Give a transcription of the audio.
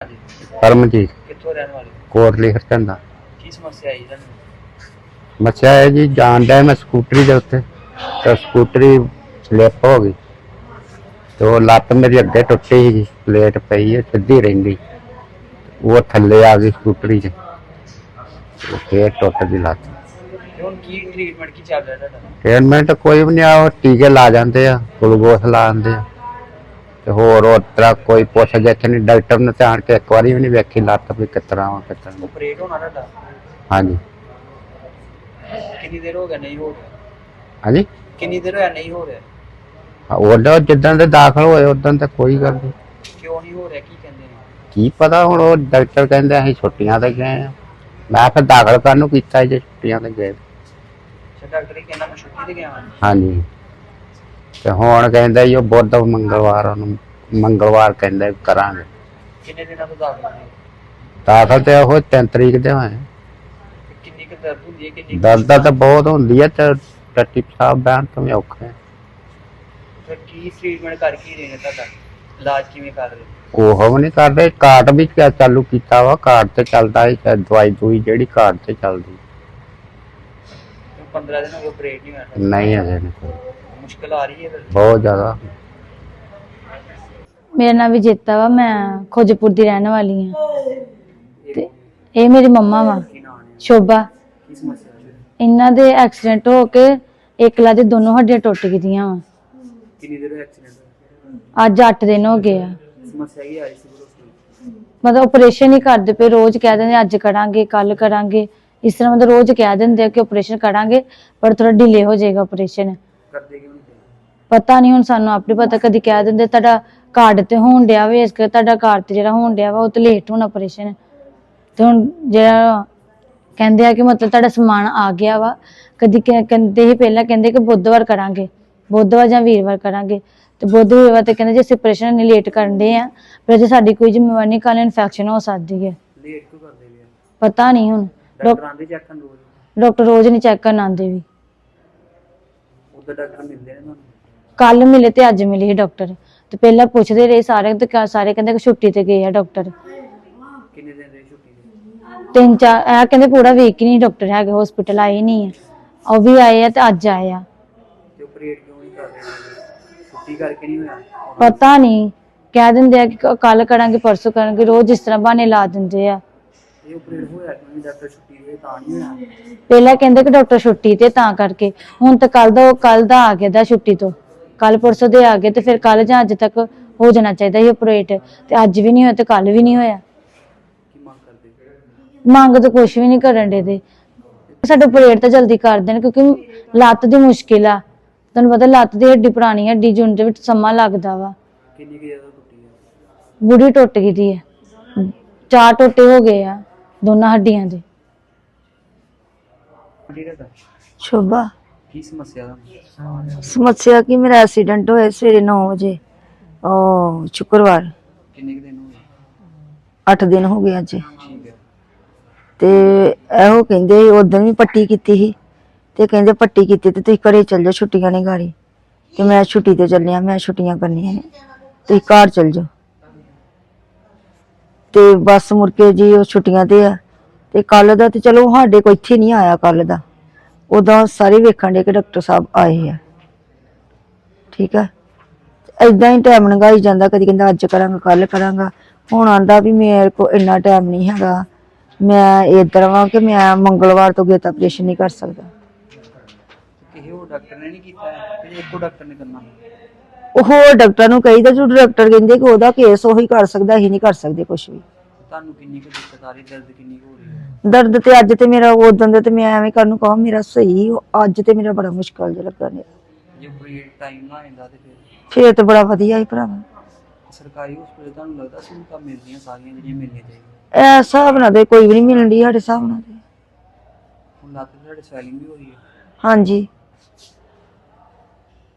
ਹਾਂਜੀ। ਪਰਮਜੀਤ। ਕਿੱਥੋਂ ਰਹਿਣ ਵਾਲੇ ਕੋਟਲੀ ਹਰਚੰਦਾ ਕੀ ਸਮੱਸਿਆ ਆਈ ਤੁਹਾਨੂੰ? ਮੱਛਿਆ ਹੈ ਜੀ ਜਾਣਦਾ ਮੈਂ ਸਕੂਟਰੀ ਦੇ ਉੱਤੇ ਤਾਂ ਸਕੂਟਰੀ ਸਲਿੱਪ ਹੋ ਗਈ। ਤੇ ਉਹ ਲੱਤ ਮੇਰੀ ਅੱਗੇ ਟੁੱਟੀ ਸੀ ਪਲੇਟ ਪਈ ਹੈ ਸਿੱਧੀ ਰਹਿੰਦੀ ਉਹ ਥੱਲੇ ਆ ਗਈ ਸਕੂਟਰੀ 'ਚ। ਤੇ ਫੇਰ ਟੁੱਟ ਗਈ ਲੱਤ। ਤੇ ਹੁਣ ਕੀ ਟ੍ਰੀਟਮੈਂਟ ਕੀ ਚੱਲ ਰਿਹਾ ਤੁਹਾਡਾ? ਟ੍ਰੀਟਮੈਂਟ ਕੋਈ ਵੀ ਨਹੀਂ ਆ ਉਹ ਟੀਕੇ ਲਾ ਜਾਂਦੇ ਆ ਗਲੂਕੋਸ ਲਾ ਜਾਂਦੇ ਆ। ਤੇ ਹੋਰ ਉਹ ਤਰ੍ਹਾਂ ਕੋਈ ਪੁੱਛ ਗਿੱਛ ਨਹੀਂ ਡਾਕਟਰ ਨੇ ਧਿਆਨ ਕੇ ਇੱਕ ਵਾਰੀ ਵੀ ਨਹੀਂ ਵੇਖੀ ਲੱਤ ਵੀ ਕਿਸ ਤਰ੍ਹਾਂ ਵਾ ਕਿਸ ਤਰ੍ਹਾਂ। ਨਹੀਂ। ਆਪਰੇਟ ਹੋਣਾ ਤੁਹਾਡਾ? ਹਾਂਜੀ। ਕਿੰਨੀ ਦੇਰ ਹੋ ਗਿਆ ਨਹੀਂ ਹੋ ਰਿਹਾ? ਹਾਂਜੀ? ਕਿੰਨੀ ਦੇਰ ਹੋਇਆ ਨਹੀਂ ਹੋ ਰਿਹਾ? ਉਹਦਾ ਜਿੱਦਾਂ ਦੇ ਦਾਖਲ ਹੋਏ ਉਦੋਂ ਤਾਂ ਕੋਈ ਗੱਲ ਨਹੀਂ। ਕਿਉਂ ਨਹੀਂ ਹੋ ਰਿਹਾ? ਕੀ ਕਹਿੰਦੇ ਨੇ? ਕੀ ਪਤਾ ਹੁਣ ਉਹ ਡਾਕਟਰ ਕਹਿੰਦੇ ਅਸੀਂ ਛੁੱਟੀਆਂ ਤੇ ਗਏ ਆ। ਮੈਂ ਫਿਰ ਦਾਖਲ ਕਰਨ ਨੂੰ ਕੀਤਾ ਜੇ ਛੁੱਟੀਆਂ ਤੇ ਗਏ। ਅੱਛਾ ਡਾਕਟਰ ਹੀ ਕਹਿੰਦਾ ਮੈਂ ਛੁੱਟੀ ਤੇ ਗਿਆ ਹਾਂ ਹਾਂਜੀ। ਤੇ ਹੁਣ ਕਹਿੰਦਾ ਜੀ ਉਹ ਬੁੱਧ ਮੰਗਲਵਾਰ ਨੂੰ ਮੰਗਲਵਾਰ ਕਹਿੰਦੇ ਕਰਾਂਗੇ। ਕਿੰਨੇ ਦਿਨਾਂ ਤੋਂ ਦਾਖਲ ਨੇ ਦਾਖਲ ਤੇ ਉਹ 3 ਤਰੀਕ ਦੇ ਹੋਏ। ਕਿੰਨੀ ਕੁ ਦਰਦ ਹੁੰਦੀ ਹੈ ਕਿੰਨੀ ਕੁ- ਦਰਦ ਤਾਂ ਬਹੁਤ ਹੁੰਦੀ ਹੈ ਤੇ ਟੱਟੀ ਸਾਹਿਬ ਬੈਣ ਤੋਂ ਵੀ ਔਖਾ ਹੈ। ਫਿਰ ਕੀ ਟ੍ਰੀਟਮੈਂਟ ਕਰ ਕੀ ਰਹੇ ਨੇ ਤੁਹਾਡਾ? ਇਲਾਜ ਕਿਵੇਂ ਕਰ ਰਹੇ? ਉਹ ਵੀ ਨਹੀਂ ਕਰਦੇ ਕਾਰਡ ਵੀ ਕਿਆ ਚਾਲੂ ਕੀਤਾ ਵਾ ਕਾਰਡ ਤੇ ਚੱਲਦਾ ਹੈ ਤੇ ਦਵਾਈ ਦੂਈ ਜਿਹੜੀ ਕਾਰਡ ਤੇ ਚੱਲਦੀ। ਤੇ 15 ਦਿਨ ਹੋ ਗਏ ਆਪਰੇਟ ਨਹੀਂ ਹੋਇਆ। ਨਹੀਂ ਅਜੇ ਨਹੀਂ ਕੋਈ। ਮੁਸ਼ਕਲ ਆ ਰਹੀ ਹੈ ਫਿਰ। ਬਹੁਤ ਜ਼ਿਆਦਾ। ਮੇਰਾ ਨਾਮ ਵਿਜੇਤਾ ਵਾ ਮੈਂ ਖੋਜਪੁਰ ਦੀ ਰਹਿਣ ਵਾਲੀ ਹਾਂ। ਤੇ ਇਹ ਮੇਰੀ ਮੰਮਾ ਵਾ ਕੀ ਨਾਮ ਹੈ ਸ਼ੋਭਾ। ਕੀ ਸਮੱਸਿਆ ਹੈ? ਇਹਨਾਂ ਦੇ ਐਕਸੀਡੈਂਟ ਹੋ ਕੇ ਇੱਕ ਲੱਤ ਦੀ ਦੋਨੋਂ ਹੱਡੀਆਂ ਟੁੱਟ ਗਈਆਂ ਵਾ। ਕਿੰਨੀ ਦੇਰ ਹੋਇਆ ਐਕਸੀਡੈਂਟ ਅੱਜ 8 ਦਿਨ ਹੋ ਗਏ ਆ। ਸਮੱਸਿਆ ਕੀ ਆ ਰਹੀ ਸੀ ਬਰੋਸ ਮਤਲਬ ਆਪਰੇਸ਼ਨ ਹੀ ਕਰਦੇ ਪਏ ਰੋਜ਼ ਕਹਿ ਦਿੰਦੇ ਅੱਜ ਕਰਾਂਗੇ ਕੱਲ ਕਰਾਂਗੇ। ਇਸ ਤਰ੍ਹਾਂ ਮਤਲਬ ਰੋਜ਼ ਕਹਿ ਦਿੰਦੇ ਆ ਕਿ ਆਪਰੇਸ਼ਨ ਕਰਾਂਗੇ ਪਰ ਥੋੜਾ ਢਿਲੇ ਹੋ ਜਾਏਗਾ ਆਪਰੇਸ਼ਨ ਕਰਦੇ ਕਿਉਂ ਨਹੀਂ ਪਏ? ਪਤਾ ਨਹੀਂ ਹੁਣ ਸਾਨੂੰ ਆਪੇ ਪਤਾ ਕਦੀ ਕਹਿ ਦਿੰਦੇ ਤੁਹਾਡਾ ਕਾਰਡ ਤੇ ਹੋਣ ਡਿਆ ਵੇ ਇਸ ਕਰਕੇ ਤੁਹਾਡਾ ਕਾਰਡ ਤੇ ਜਿਹੜਾ ਹੋਣ ਡਿਆ ਵਾ ਉਹ ਤੇ ਲੇਟ ਹੋਣਾ ਆਪਰੇਸ਼ਨ ਤੇ ਹੁਣ ਜਿਹੜਾ ਕਹਿੰਦੇ ਆ ਕਿ ਮਤਲਬ ਤੁਹਾਡਾ ਸਮਾਨ ਆ ਗਿਆ ਵਾ ਕਦੀ ਕਹਿ- ਕਹਿੰਦੇ ਹੀ ਪਹਿਲਾਂ ਕਹਿੰਦੇ ਕਿ ਬੁੱਧਵਾਰ ਕਰਾਂਗੇ ਬੁੱਧਵਾਰ ਜਾਂ ਵੀਰਵਾਰ ਕਰਾਂਗੇ। ਤੇ ਬੁੱਧ ਵੀਰਵਾਰ ਤੇ ਕਹਿੰਦੇ ਜੇ ਅਸੀਂ ਆਪਰੇਸ਼ਨ ਨਹੀਂ ਲੇਟ ਕਰਦੇ ਆ ਪਰ ਜੇ ਸਾਡੀ ਕੋਈ ਜ਼ਿੰਮੇਵਾਰੀ ਨਹੀਂ ਕੱਲ ਇਨਫੈਕਸ਼ਨ ਹੋ ਸਕਦੀ ਹੈ। ਲੇਟ ਕਿਉਂ ਕਰਦੇ ਵੀ ਪਤਾ ਨਹੀਂ ਹੁਣ। ਡਾਕਟਰ ਆਂਦੇ ਚੈੱਕ ਕਰਨ ਰੋਜ਼? ਡਾਕਟਰ ਰੋਜ਼ ਨਹੀਂ ਚੈੱਕ ਕਰਨ ਆਉਂਦੇ ਵੀ। ਉਧਰ ਡਾਕਟਰ ਮਿਲਦੇ ਨੇ। ਤੁਹਾਨੂੰ ਕੱਲ ਮਿਲੇ ਤੇ ਅੱਜ ਮਿਲੇ ਸੀ ਡਾਕਟਰ। ਤੇ ਪਹਿਲਾਂ ਪੁੱਛਦੇ ਰਹੇ ਸਾਰੇ ਤੇ ਕਾ- ਸਾਰੇ ਕਹਿੰਦੇ ਕਿ ਛੁੱਟੀ ਤੇ ਗਏ ਆ ਡਾਕਟਰ। ਕਿੰਨੇ ਦਿਨ ਦੀ ਛੁੱਟੀ ਦੇ ਤਿੰਨ ਚਾਰ ਇਹ ਕਹਿੰਦੇ ਪੂਰਾ ਵੀਕ ਹੀ ਨਹੀਂ ਡਾਕਟਰ ਹੈਗੇ ਹਸਪੀਟਲ ਆਏ ਨਹੀਂ ਆ। ਉਹ ਵੀ ਆਏ ਆ ਤੇ ਅੱਜ ਆਏ ਆ। ਤੇ ਆਪਰੇਟ ਕਿਉਂ ਨਹੀਂ ਕਰ ਰਹੇ ਛੁੱਟੀ ਕਰਕੇ ਨਹੀਂ ਹੋਇਆ? ਪਤਾ ਨਹੀਂ ਕਹਿ ਦਿੰਦੇ ਆ ਕਿ ਕੱਲ ਕਰਾਂਗੇ ਪਰਸੋਂ ਕਰਾਂਗੇ ਰੋਜ਼ ਇਸ ਤਰ੍ਹਾਂ ਬਹਾਨੇ ਲਾ ਦਿੰਦੇ ਆ। ਇਹ ਆਪਰੇਟ ਹੋਇਆ ਕਿਉਂ ਨਹੀਂ ਡਾਕਟਰ ਛੁੱਟੀ ਦੇ ਤਾਂ ਨਹੀਂ ਹੋਇਆ। ਪਹਿਲਾਂ ਕਹਿੰਦੇ ਕਿ ਡਾਕਟਰ ਛੁੱਟੀ ਤੇ ਤਾਂ ਕਰਕੇ। ਹੁਣ ਤਾਂ ਕੱਲ ਦਾ ਕੱਲ ਦਾ ਆ ਗਿਆ ਦਾ ਛੁੱਟੀ ਤੋਂ। ਕੱਲ ਪਰਸੋਂ ਦੇ ਆ ਗਏ ਤੇ ਫਿਰ ਕੱਲ ਜਾਂ ਅੱਜ ਤੱਕ ਹੋ ਜਾਣਾ ਚਾਹੀਦਾ ਸੀ ਆਪਰੇਟ ਤੇ ਅੱਜ ਵੀ ਨਹੀਂ ਹੋਇਆ ਤੇ ਕੱਲ ਵੀ ਨਹੀਂ ਹੋਇਆ। ਕੀ ਮੰਗ ਕਰਦੇ? ਮੰਗ ਤਾਂ ਕੁਛ ਵੀ ਨਹੀਂ ਕਰਨ ਦੇ ਦੇ ਸਾਡਾ ਆਪਰੇਟ ਤਾਂ ਜਲਦੀ ਕਰ ਦੇਣ ਕਿਉਂਕਿ ਲੱਤ ਦੀ ਮੁਸ਼ਕਿਲ ਆ। ਤੁਹਾਨੂੰ ਪਤਾ ਲੱਤ ਦੀ ਹੱਡੀ ਪੁਰਾਣੀ ਹੱਡੀ ਜੁਣ ਦੇ ਵਿੱਚ ਸਮਾਂ ਲੱਗਦਾ ਵਾ। ਕਿੰਨੀ ਕੁ ਜ਼ਿਆਦਾ ਟੁੱਟੀ ਹੈ ਬੁੜੀ ਟੁੱਟ ਗਈ ਦੀ ਹੈ ਚਾਰ ਟੋਟੇ ਹੋ ਗਏ ਆ। ਦੋਨਾਂ ਹੱਡੀਆਂ ਤਾਂ ਸ਼ੋਭਾ। ਕੀ ਸਮੱਸਿਆ? ਦਾ ਸਮੱਸਿਆ ਕੀ ਮੇਰਾ ਐਕਸੀਡੈਂਟ ਹੋਇਆ ਸਵੇਰੇ 9 ਵਜੇ ਉਹ ਸ਼ੁੱਕਰਵਾਰ। ਕਿੰਨੇ ਕੁ ਦਿਨ ਹੋ ਗਏ? 8 ਦਿਨ ਹੋ ਗਏ ਅੱਜ। ਠੀਕ ਹੈ। ਤੇ ਇਹੋ ਕਹਿੰਦੇ ਉਦੋਂ ਵੀ ਪੱਟੀ ਕੀਤੀ ਸੀ। ਤੇ ਕਹਿੰਦੇ ਪੱਟੀ ਕੀਤੀ ਤੇ ਤੁਸੀਂ ਘਰੇ ਚੱਲ ਜਾਓ ਛੁੱਟੀਆਂ ਨੇ ਗਾੜੀ। ਤੇ ਮੈਂ ਛੁੱਟੀ ਤੇ ਚੱਲਿਆ ਮੈਂ ਛੁੱਟੀਆਂ ਕਰਨੀਆਂ ਨੇ। ਤੁਸੀਂ ਘਰ ਚੱਲ ਜਾਓ। ਤੇ ਬਸ ਮੁੜ ਕੇ ਜੀ ਉਹ ਛੁੱਟੀਆਂ ਤੇ ਆ। ਤੇ ਕੱਲ ਦਾ ਤੇ ਚਲੋ ਸਾਡੇ ਕੋਈ ਇੱਥੇ ਨਹੀਂ ਆਇਆ ਕੱਲ ਦਾ। ਉਦੋਂ ਸਾਰੇ ਵੇਖਣ ਦੇ ਕਿ ਡਾਕਟਰ ਸਾਹਿਬ ਆਏ ਆ। ਠੀਕ ਆ? ਏਦਾਂ ਹੀ ਟਾਈਮ ਲੰਘਾਈ ਜਾਂਦਾ, ਕਦੀ ਕਹਿੰਦਾ ਅੱਜ ਕਰਾਂਗਾ ਕੱਲ ਕਰਾਂਗਾ। ਹੁਣ ਆਂਦਾ ਵੀ ਮੇਰੇ ਕੋਲ ਇੰਨਾ ਟਾਈਮ ਨਹੀਂ ਹੈਗਾ। ਮੈਂ ਇਧਰ ਵਾਂ ਕਿ ਮੈਂ ਮੰਗਲਵਾਰ ਤੋਂ ਗੇਤਾ ਆਪਰੇਸ਼ਨ ਨਹੀਂ ਕਰ ਸਕਦਾ। ਕਿਸੇ ਹੋਰ ਡਾਕਟਰ ਨੇ ਨਹੀਂ ਕੀਤਾ ਕਿ ਇੱਕੋ ਡਾਕਟਰ ਨੇ ਕਰਨਾ। ਉਹ ਡਾਕਟਰ ਨੂੰ ਕਹੀਦਾ ਜੋ ਡਾਕਟਰ ਕਹਿੰਦੇ ਕਿ ਉਹਦਾ ਕੇਸ ਉਹੀ ਕਰ ਸਕਦਾ ਅਸੀਂ ਨਹੀਂ ਕਰ ਸਕਦੇ ਕੁਝ ਵੀ। ਤੁਹਾਨੂੰ ਕਿੰਨੀ ਕੁ ਦਿੱਕਤ ਆ ਰਹੀ ਦਰਦ ਕਿੰਨੀ ਕੁ ਹੋ ਰਹੀ ਹੈ? ਦਰਦ ਤੇ ਅੱਜ ਤੇ ਮੇਰਾ ਉਦੋਂ ਦੇ ਤੇ ਮੈਂ ਐਵੇਂ ਕਰਨ ਨੂੰ ਕਹਾਂ ਮੇਰਾ ਸਹੀ ਅੱਜ ਤੇ ਮੇਰਾ ਬੜਾ ਮੁਸ਼ਕਲ ਜਿਹਾ ਲੱਗਾ ਨੇ ਜੇ ਆਪਰੇਟ ਟਾਈਮ ਨਾ ਆਉਂਦਾ ਤੇ ਫਿਰ? ਫੇਰ ਤੇ ਬੜਾ ਵਧੀਆ ਹੀ ਭਰਾਵਾ। ਸਰਕਾਰੀ ਹਸਪਤਾਲ ਤੁਹਾਨੂੰ ਲੱਗਦਾ ਸਹੂਲਤਾਂ ਮਿਲਦੀਆਂ ਸਾਰੀਆਂ ਜਿਹੜੀਆਂ ਮਿਲਣੀਆਂ ਚਾਹੀਦੀਆਂ? ਇਹ ਹਿਸਾਬ ਨਾਲ ਤੇ ਕੋਈ ਵੀ ਨਹੀਂ ਮਿਲਣ ਦੀ ਸਾਡੇ ਹਿਸਾਬ ਨਾਲ ਤੇ। ਹੁਣ ਲੱਤ ਤੇ ਤੁਹਾਡੇ ਸਵੈਲਿੰਗ ਵੀ ਹੋ ਰਹੀ ਹੈ। ਹਾਂਜੀ।